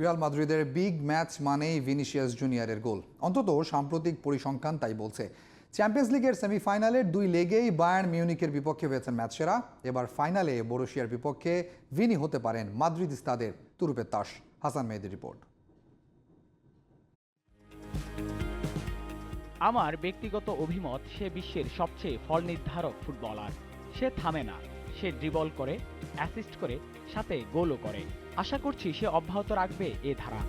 Real মাদ্রিদের big match মানেই Vinicius জুনিয়রের গোল। অন্তত সাম্প্রতিক পরিসংখ্যান তাই বলছে। চ্যাম্পিয়ন্স লিগের সেমিফাইনালের দুই লেগেই বায়ার্ন মিউনিকের বিপক্ষে হয়েছেন ম্যাচ সেরা। এবার ফাইনালে বরুশিয়ার বিপক্ষে ভিনি হতে পারেন মাদ্রিদ ইস্তাদের তুরুপের তাস। হাসান মেহেদির রিপোর্ট। আমার ব্যক্তিগত অভিমত, সে বিশ্বের সবচেয়ে ফল নির্ধারক ফুটবলার। সে থামে না, সে ড্রিবল করে, অ্যাসিস্ট করে, সাথে গোলও করে। আশা করছি সে অব্যাহত রাখবে এ ধারা।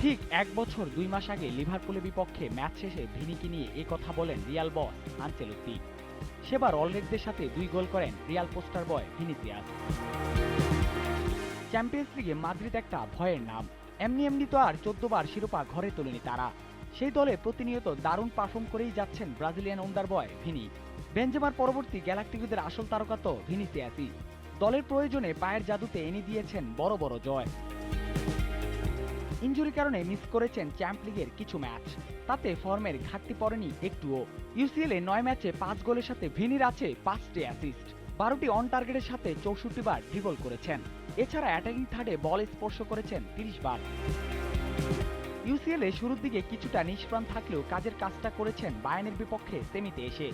ঠিক এক বছর দুই মাস আগে লিভারপুলের বিপক্ষে ম্যাচ শেষে ভিনিকে নিয়ে এ কথা বলেন রিয়াল বস আনচেলত্তি। সেবার অলরেডদের সাথে দুই গোল করেন Real poster boy Vinicius. Champions লিগে মাদ্রিদ একটা ভয়ের নাম। এমনি এমনি তো আর চোদ্দবার শিরোপা ঘরে তোলেনি তারা। সেই দলে প্রতিনিয়ত দারুণ পারফর্ম করেই যাচ্ছেন ব্রাজিলিয়ান ওন্ডার বয় ভিনি। বেঞ্জেমার পরবর্তী গ্যালাক্টিকদের আসল তারকা তো ভিনিসিয়াসই। দলের প্রয়োজনে পায়ের জাদুতে এনে দিয়েছেন বড় বড় জয়। ইঞ্জুরির কারণে মিস করেছেন চ্যাম্প লিগের কিছু ম্যাচ। তাতে ফর্মের ঘাটতি পড়েনি একটুও। ইউসিএল এ নয় ম্যাচে পাঁচ গোলের সাথে ভিনির আছে পাঁচটি অ্যাসিস্ট। বারোটি অন টার্গেটের সাথে চৌষট্টি বার ড্রিবল করেছেন। এছাড়া অ্যাটাকিং থার্ডে বল স্পর্শ করেছেন তিরিশ বার। ইউসিএল শুরুর দিকে কিছুটা নিষ্প্রাণ থাকলেও কাজের কাজটা করেছেন বায়ানের বিপক্ষে সেমিতে এসে।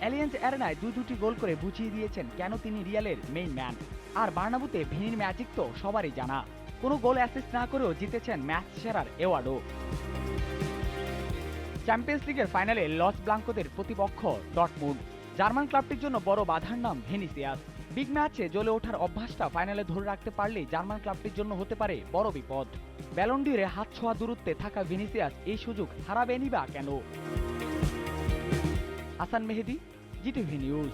অ্যালিয়েন্স অ্যারেনায় দুই দুটি গোল করে বুঝিয়ে দিয়েছেন কেন তিনি রিয়ালের মেইন ম্যান আর বার্নাবুতে ভিনির ম্যাজিক তো সবারই জানা। কোনো গোল অ্যাসিস্ট না করেও জিতেছেন ম্যাচ সেরার অ্যাওয়ার্ডও চ্যাম্পিয়ন্স লিগের ফাইনালে লস ব্লাঙ্কোদের প্রতিপক্ষ ডটমুড জার্মান ক্লাবটির জন্য বড় বাধার নাম ভেনিসিয়াস। বিগ ম্যাচে জ্বলে ওঠার অভ্যাসটা ফাইনালে ধরে রাখতে পারলে জার্মান ক্লাবটির জন্য হতে পারে বড় বিপদ। ব্যালন্ডিরে হাত ছোঁয়া দূরত্বে থাকা ভিনিসিয়াস এই সুযোগ হারাবেনি বা কেন? Hasan Mehedi, GTV news.